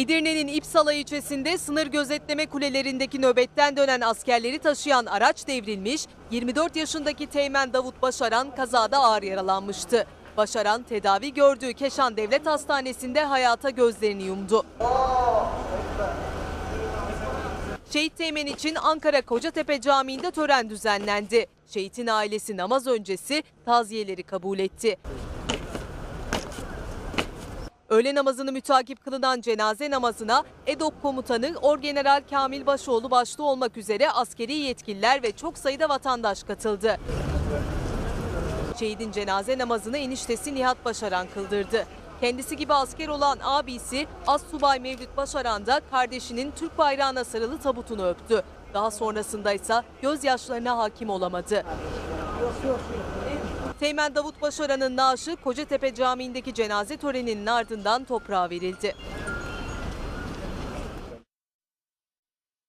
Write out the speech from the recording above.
Edirne'nin İpsala ilçesinde sınır gözetleme kulelerindeki nöbetten dönen askerleri taşıyan araç devrilmiş, 24 yaşındaki Teğmen Davut Başaran kazada ağır yaralanmıştı. Başaran tedavi gördüğü Keşan Devlet Hastanesi'nde hayata gözlerini yumdu. Şehit Teğmen için Ankara Kocatepe Camii'nde tören düzenlendi. Şehitin ailesi namaz öncesi taziyeleri kabul etti. Öğle namazını mütakip kılınan cenaze namazına EDOK komutanı Orgeneral Kamil Başoğlu başta olmak üzere askeri yetkililer ve çok sayıda vatandaş katıldı. Şehidin cenaze namazını eniştesi Nihat Başaran kıldırdı. Kendisi gibi asker olan abisi Assubay Mevlüt Başaran da kardeşinin Türk bayrağına sarılı tabutunu öptü. Daha sonrasında ise gözyaşlarına hakim olamadı. Teğmen Davut Başaran'ın naaşı Kocatepe Camii'ndeki cenaze töreninin ardından toprağa verildi.